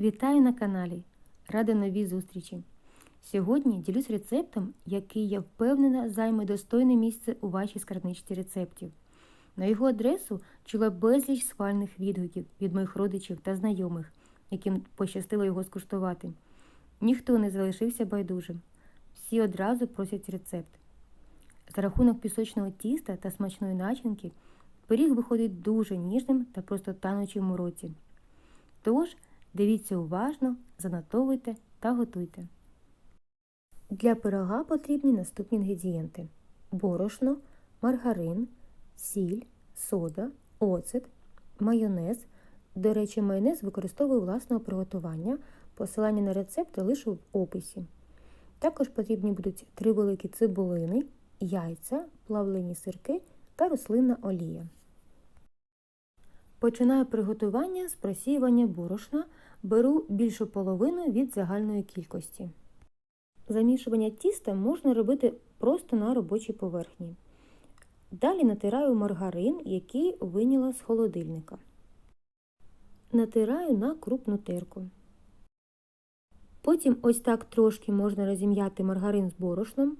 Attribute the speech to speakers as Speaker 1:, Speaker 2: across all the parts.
Speaker 1: Вітаю на каналі! Рада новій зустрічі! Сьогодні ділюсь рецептом, який я впевнена займе достойне місце у вашій скарбничці рецептів. На його адресу чула безліч схвальних відгуків від моїх родичів та знайомих, яким пощастило його скуштувати. Ніхто не залишився байдужим. Всі одразу просять рецепт. За рахунок пісочного тіста та смачної начинки пиріг виходить дуже ніжним та просто танучим у роті. Тож, дивіться уважно, занотовуйте та готуйте. Для пирога потрібні наступні інгредієнти: борошно, маргарин, сіль, сода, оцет, майонез. До речі, майонез використовую власного приготування. Посилання на рецепти лишу в описі. Також потрібні будуть три великі цибулини, яйця, плавлені сирки та рослинна олія. Починаю приготування з просіювання борошна, беру більшу половину від загальної кількості. Замішування тіста можна робити просто на робочій поверхні. Далі натираю маргарин, який виняла з холодильника. Натираю на крупну терку. Потім ось так трошки можна розім'яти маргарин з борошном.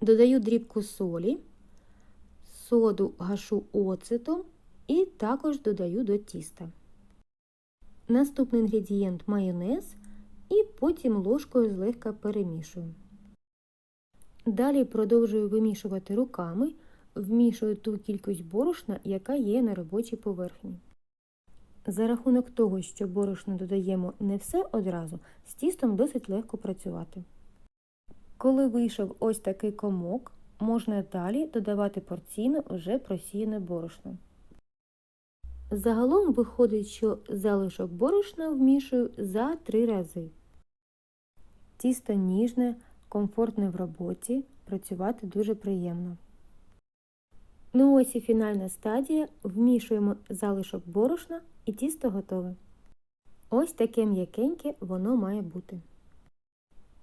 Speaker 1: Додаю дрібку солі, соду гашу оцетом і також додаю до тіста. Наступний інгредієнт майонез і потім ложкою злегка перемішую. Далі продовжую вимішувати руками, вмішую ту кількість борошна, яка є на робочій поверхні. За рахунок того, що борошно додаємо не все одразу, з тістом досить легко працювати. Коли вийшов ось такий комок, можна далі додавати порційно вже просіяне борошно. Загалом виходить, що залишок борошна вмішую за три рази. Тісто ніжне, комфортне в роботі, працювати дуже приємно. Ну ось і фінальна стадія. Вмішуємо залишок борошна і тісто готове. Ось таке м'якеньке воно має бути.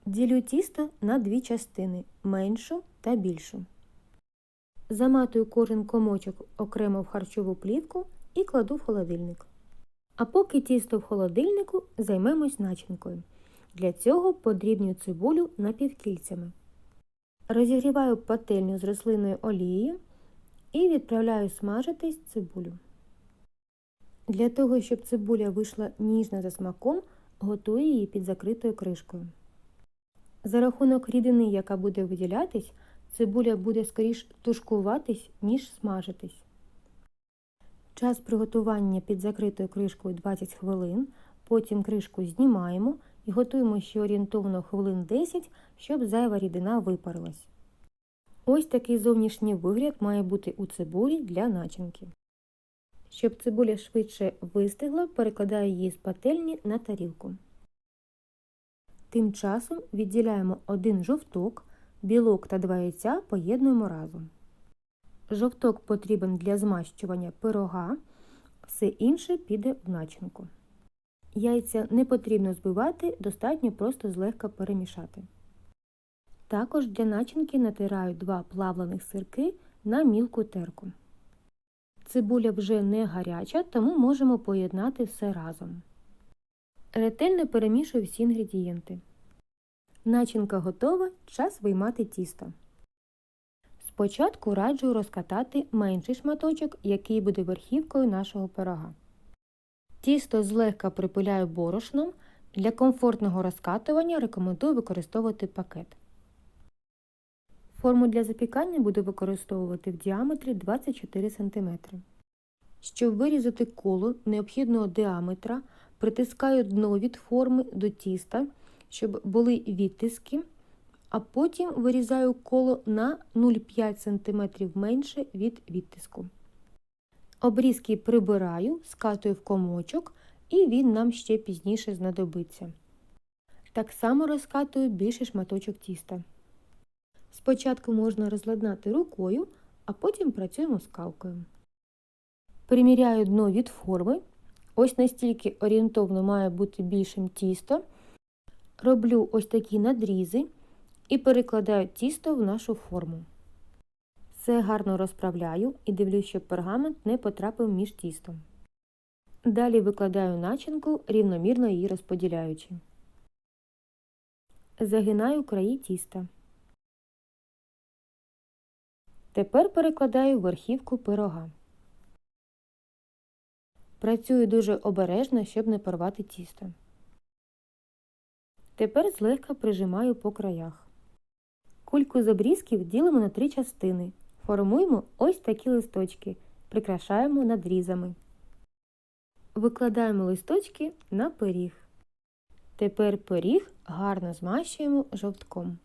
Speaker 1: Ділю тісто на дві частини меншу та більшу. Заматую кожен комочок окремо в харчову плівку і кладу в холодильник. А поки тісто в холодильнику займемось начинкою. Для цього подрібню цибулю напівкільцями. Розігріваю пательню з рослинною олією і відправляю смажитись цибулю. Для того, щоб цибуля вийшла ніжна за смаком, готую її під закритою кришкою. За рахунок рідини, яка буде виділятись, цибуля буде скоріш тушкуватись, ніж смажитись. Час приготування під закритою кришкою 20 хвилин, потім кришку знімаємо і готуємо ще орієнтовно хвилин 10, щоб зайва рідина випарилась. Ось такий зовнішній вигляд має бути у цибулі для начинки. Щоб цибуля швидше вистигла, перекладаю її з пательні на тарілку. Тим часом відділяємо один жовток, білок та два яйця поєднуємо разом. Жовток потрібен для змащування пирога, все інше піде в начинку. Яйця не потрібно збивати, достатньо просто злегка перемішати. Також для начинки натираю два плавлених сирки на мілку терку. Цибуля вже не гаряча, тому можемо поєднати все разом. Ретельно перемішую всі інгредієнти. Начинка готова, час виймати тісто. Спочатку раджу розкатати менший шматочок, який буде верхівкою нашого пирога. Тісто злегка припиляю борошном. Для комфортного розкатування рекомендую використовувати пакет. Форму для запікання буду використовувати в діаметрі 24 см. Щоб вирізати коло необхідного діаметра, притискаю дно від форми до тіста, щоб були відтиски, а потім вирізаю коло на 0,5 см менше від відтиску. Обрізки прибираю, скатую в комочок, і він нам ще пізніше знадобиться. Так само розкатую більший шматочок тіста. Спочатку можна розладнати рукою, а потім працюємо скалкою. Приміряю дно від форми. Ось настільки орієнтовно має бути більшим тісто. Роблю ось такі надрізи і перекладаю тісто в нашу форму. Все гарно розправляю і дивлюсь, щоб пергамент не потрапив між тістом. Далі викладаю начинку, рівномірно її розподіляючи. Загинаю краї тіста. Тепер перекладаю верхівку пирога. Працюю дуже обережно, щоб не порвати тісто. Тепер злегка прижимаю по краях. Кульку з обрізків ділимо на три частини. Формуємо ось такі листочки, прикрашаємо надрізами. Викладаємо листочки на пиріг. Тепер пиріг гарно змащуємо жовтком.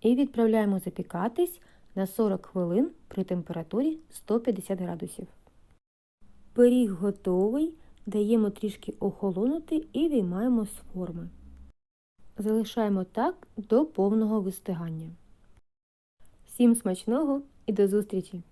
Speaker 1: І відправляємо запікатись на 40 хвилин при температурі 150 градусів. Пиріг готовий, даємо трішки охолонути і виймаємо з форми. Залишаємо так до повного вистигання. Всім смачного і до зустрічі!